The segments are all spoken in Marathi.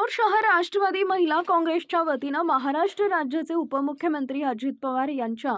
शिरूर शहर राष्ट्रवादी महिला काँग्रेसच्या वतीनं महाराष्ट्र राज्याचे उपमुख्यमंत्री अजित पवार यांच्या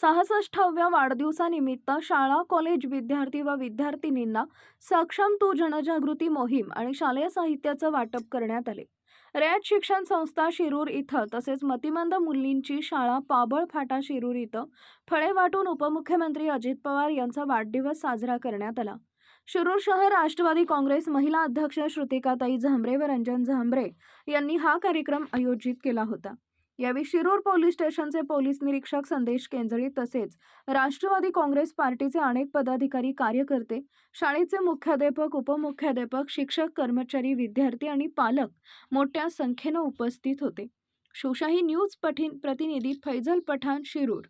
सहासष्टाव्या वाढदिवसानिमित्त शाळा कॉलेज विद्यार्थी व विद्यार्थिनींना सक्षम तू जनजागृती मोहीम आणि शालेय साहित्याचं वाटप करण्यात आले. रयत शिक्षण संस्था शिरूर इथं तसेच मतिमंद मुलींची शाळा पाबळ फाटा शिरूर इथं फळे वाटून उपमुख्यमंत्री अजित पवार यांचा वाढदिवस साजरा करण्यात आला. शिरूर शहर राष्ट्रवादी काँग्रेस महिला अध्यक्ष श्रुतिकाताई झांबरे व रंजन झांबरे यांनी हा कार्यक्रम आयोजित केला होता. यावेळी शिरूर पोलीस स्टेशनचे पोलीस निरीक्षक संदेश केंजळी तसेच राष्ट्रवादी काँग्रेस पार्टीचे अनेक पदाधिकारी कार्यकर्ते शाळेचे मुख्याध्यापक उपमुख्याध्यापक शिक्षक कर्मचारी विद्यार्थी आणि पालक मोठ्या संख्येनं उपस्थित होते. शिवशाही न्यूज पठीन प्रतिनिधी फैजल पठाण शिरूर.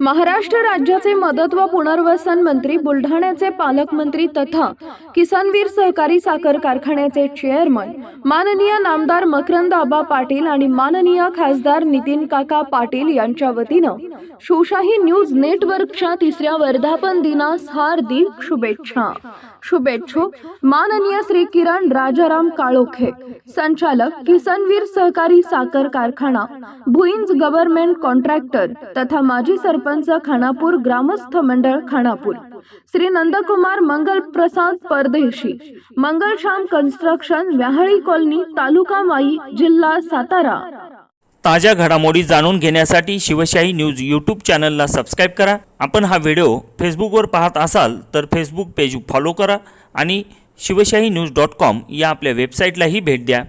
महाराष्ट्र राज्याचे मदत व पुनर्वसन मंत्री बुलढाण्याचे पालकमंत्री तथा किसानवीर सहकारी साखर कारखान्याचे चेअरमन माननीय नामदार मकरंद आबा पाटील आणि माननीय खासदार नितीन काका पाटील यांच्या वतीनं शिवशाही न्यूज नेटवर्कच्या तिसऱ्या वर्धापन दिनास हार्दिक शुभेच्छा. शुभेच्छुक माननीय श्री किरण राजाराम काळोखे संचालक किसनवीर सहकारी साखर कारखाना भुईंज गव्हर्नमेंट कॉन्ट्रॅक्टर तथा माजी सरपंच खानापूर ग्रामस्थ मंडळ खानापूर. श्री नंदकुमार मंगल प्रसाद पर परदेशी मंगलश्याम कन्स्ट्रक्शन व्याहाळी कॉलनी तालुका माई जिल्हा सातारा. ताज्या घडामोडी जाणून घेण्यासाठी शिवशाही न्यूज यूट्यूब चॅनलला सबस्क्राईब करा. आपण हा व्हिडिओ फेसबुकवर पाहत असाल तर फेसबुक पेज फॉलो करा आणि शिवशाही न्यूज डॉट कॉम या आपल्या वेबसाईटलाही भेट द्या.